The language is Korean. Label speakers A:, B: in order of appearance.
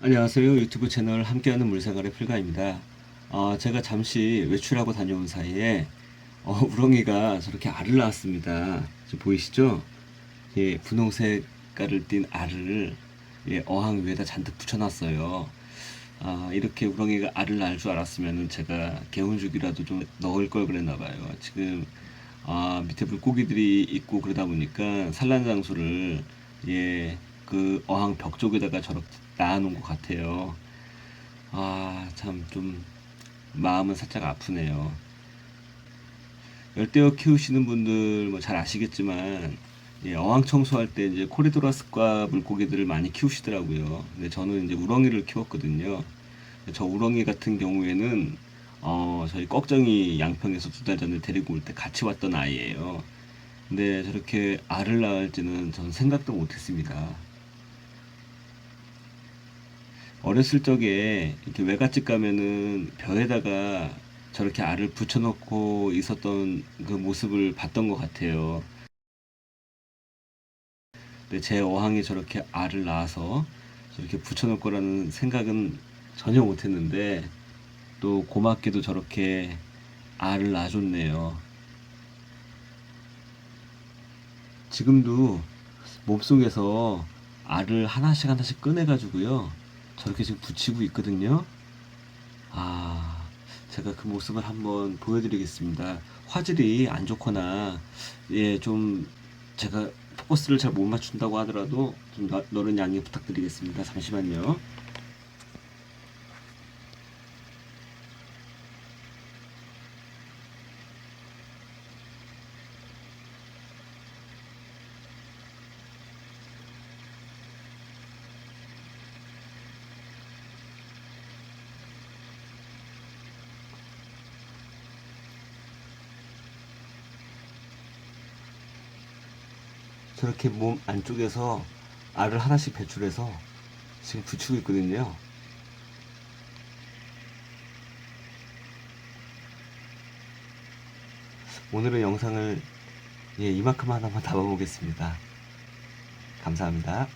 A: 안녕하세요. 유튜브 채널 함께하는 물생활의 필가입니다. 어, 제가 잠시 외출하고 다녀온 사이에 어, 우렁이가 저렇게 알을 낳았습니다. 보이시죠? 예, 분홍색깔을 띤 알을 예, 어항 위에다 잔뜩 붙여놨어요. 아, 이렇게 우렁이가 알을 낳을 줄 알았으면 제가 개운죽이라도 좀 넣을 걸 그랬나 봐요. 지금 아, 밑에 물고기들이 있고 그러다 보니까 산란 장소를 예, 그 어항 벽 쪽에다가 저렇게 낳아놓은 것 같아요. 아, 참 좀 마음은 살짝 아프네요. 열대어 키우시는 분들 뭐 잘 아시겠지만 예, 어항 청소할 때 이제 코리도라스과 물고기들을 많이 키우시더라고요. 근데 저는 이제 우렁이를 키웠거든요. 저 우렁이 같은 경우에는 어, 저희 꺽정이 양평에서 두 달 전에 데리고 올 때 같이 왔던 아이예요. 근데 저렇게 알을 낳을지는 전 생각도 못했습니다. 어렸을 적에 이렇게 외갓집 가면은 벼에다가 저렇게 알을 붙여놓고 있었던 그 모습을 봤던 것 같아요. 근데 제 어항에 저렇게 알을 낳아서 저렇게 붙여놓을 거라는 생각은 전혀 못했는데 또 고맙게도 저렇게 알을 낳아줬네요. 지금도 몸속에서 알을 하나씩 하나씩 꺼내가지고요. 저렇게 지금 붙이고 있거든요. 아, 제가 그 모습을 한번 보여드리겠습니다. 화질이 안 좋거나, 예, 좀 제가 포커스를 잘 못 맞춘다고 하더라도 좀 너- 너른 양해 부탁드리겠습니다. 잠시만요. 저렇게 몸 안쪽에서 알을 하나씩 배출해서 지금 붙이고 있거든요. 오늘의 영상을 예, 이만큼 하나만 담아보겠습니다. 감사합니다.